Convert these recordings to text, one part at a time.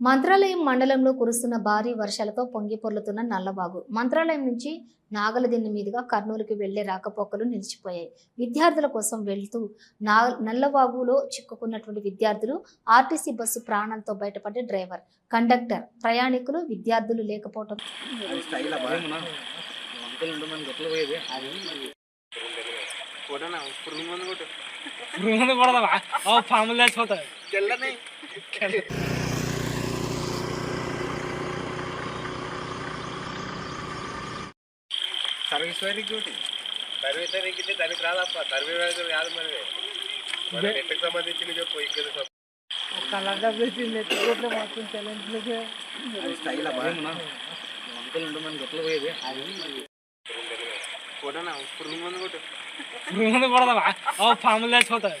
మంత్రాలయం మండలంలో కురుస్తున్న భారీ వర్షాలతో పొంగి పొర్లుతున్న నల్లవాగు మంత్రాలయం నుంచి నాగలదిన్నె మీదుగా కర్నూలుకి వెళ్ళే రాకపోకలు నిలిచిపోయాయి. విద్యార్థుల కోసం వెళ్తూ నా నల్లవాగులో చిక్కుకున్నటువంటి విద్యార్థులు ఆర్టీసీ బస్సు ప్రాణాలతో బయటపడ్డ డ్రైవర్ కండక్టర్ ప్రయాణికులు విద్యార్థులు స్టైల్ వైరింగ్ డ్యూటీ ఇస్తే దానికి రాదప్ప సర్వీస్ వైరింగ్ కాదు మరి. మన నెట్కి సంబంధించిన చెప్పు? ఇక్కడ మందు కొడదావా ఓ పాములు కోటానికి కోటానికి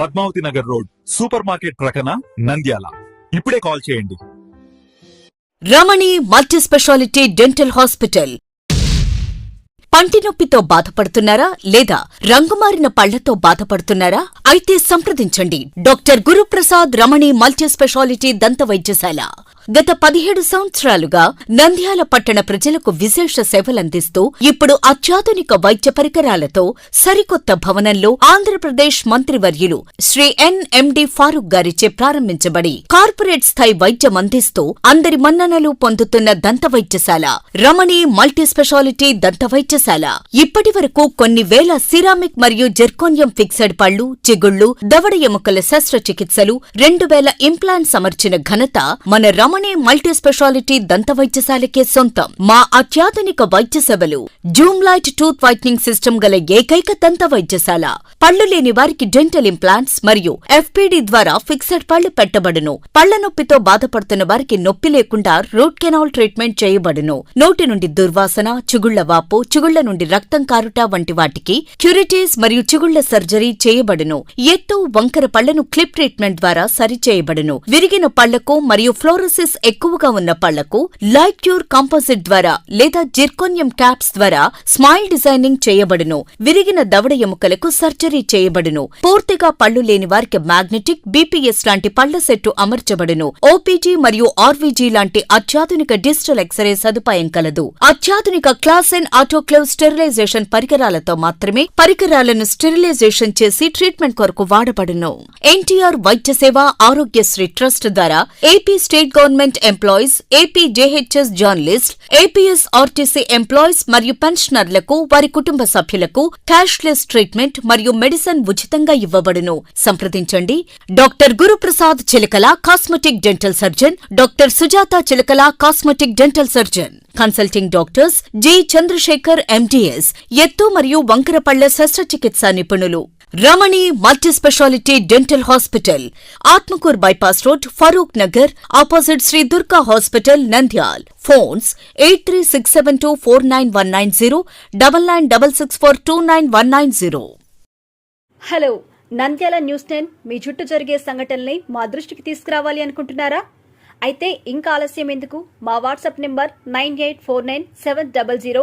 Padmavati Nagar road super market ప్రక్కన నంద్యాల. ఇప్పుడే కాల్ చేయండి. Ramani multi speciality dental hospital. పంటి నొప్పితో బాధపడుతున్నారా లేదా రంగుమారిన పళ్ళతో బాధపడుతున్నారా? అయితే సంప్రదించండి. Doctor Guruprasad Ramani multi speciality దంత వైద్యశాల. గత పదిహేడు సంవత్సరాలుగా నంద్యాల పట్టణ ప్రజలకు విశేష సేవలందిస్తూ ఇప్పుడు అత్యాధునిక వైద్య పరికరాలతో సరికొత్త భవనంలో ఆంధ్రప్రదేశ్ మంత్రివర్యులు శ్రీ ఎన్ఎండి ఫారూక్ గారిచే ప్రారంభించబడి కార్పొరేట్ స్థాయి వైద్యం అందిస్తూ అందరి మన్ననలు పొందుతున్న దంత వైద్యశాల. రమణి మల్టీ స్పెషాలిటీ దంత వైద్యశాల ఇప్పటి వరకు కొన్ని వేల సిరామిక్ మరియు జెర్కోనియం ఫిక్సెడ్ పళ్ళు చిగుళ్ళు దవడ ఎముకల శస్త్రచికిత్సలు రెండు వేల ఇంప్లాంట్స్ అమర్చిన ఘనత మన రమణే మల్టీ స్పెషాలిటీ దంత వైద్యశాలకే సొంతం. మా అత్యాధునిక వైద్య సేవలు zoom light tooth whitening system గల ఏకైక దంత వైద్యశాల. పళ్ళు లేని వారికి డెంటల్ ఇంప్లాంట్స్ మరియు ఎఫ్పిడి ద్వారా ఫిక్సెడ్ పళ్ళు పెట్టబడును. పళ్ళ నొప్పితో బాధపడుతున్న వారికి నొప్పి లేకుండా రూట్ కెనాల్ ట్రీట్మెంట్ చేయబడును. నోటి నుండి దుర్వాసన చిగుళ్ళ వాపు చిగుళ్ళ నుండి రక్తం కారుట వంటి వాటికి క్యూరిటీస్ మరియు చిగుళ్ళ సర్జరీ చేయబడును. ఎత్తు వంకర పళ్ళను క్లిప్ ట్రీట్మెంట్ ద్వారా సరిచేయబడును. విరిగిన పళ్ళకు మరియు ఫ్లోరోసిస్ ఎక్కువగా ఉన్న పళ్ళకు లైక్యూర్ కాంపోజిట్ ద్వారా లేదా జిర్కోనియం క్యాప్స్ ద్వారా స్మైల్ డిజైనింగ్ చేయబడును. విరిగిన దవడ ఎముకలకు సర్జరీ చేయబడును. పూర్తిగా పళ్ళు లేని వారికి మ్యాగ్నెటిక్ బీపీఎస్ లాంటి పళ్ళ సెట్టు అమర్చబడును. ఓపీజీ మరియు ఆర్వీజీ లాంటి అత్యాధునిక డిజిటల్ ఎక్స్రే సదుపాయం కలదు. అత్యాధునిక క్లాస్ ఎన్ ఆటోక్లేవ్ స్టెరిలైజేషన్ పరికరాలతో మాత్రమే పరికరాలను స్టెరిలైజేషన్ చేసి ట్రీట్మెంట్ కొరకు వాడబడును. ఎన్టీఆర్ వైద్య సేవ ఆరోగ్యశ్రీ ట్రస్ట్ ద్వారా AP state government employees AP JHS journalist APS RTC employees మరియు పెన్షనర్లకు వారి కుటుంబ సభ్యులకు క్యాష్లెస్ ట్రీట్మెంట్ మరియు మెడిసిన్ ఉచితంగా ఇవ్వబడును. సంప్రదించండి. Doctor Guruprasad Chilakala cosmetic dental surgeon. Doctor Sujatha Chilakala cosmetic dental surgeon. Consulting doctors G Chandrashekar MTS ఎత్తు మరియు వంకరపళ్ళ శస్త్రచికిత్స నిపుణులు. Ramani multi speciality dental hospital Atmakur bypass road Farooq Nagar opposite Shri Durga hospital Nandyal. Phones eight three six seven two four nine one nine zero double nine double six four two nine one nine zero. Hello Nandyal news ten మీ చుట్టూ జరిగే సంఘటనల్ని మా దృష్టికి తీసుకురావాలి అనుకుంటున్నారా? అయితే ఇంకా ఆలస్యం ఎందుకు? మా WhatsApp number nine eight four nine seven double zero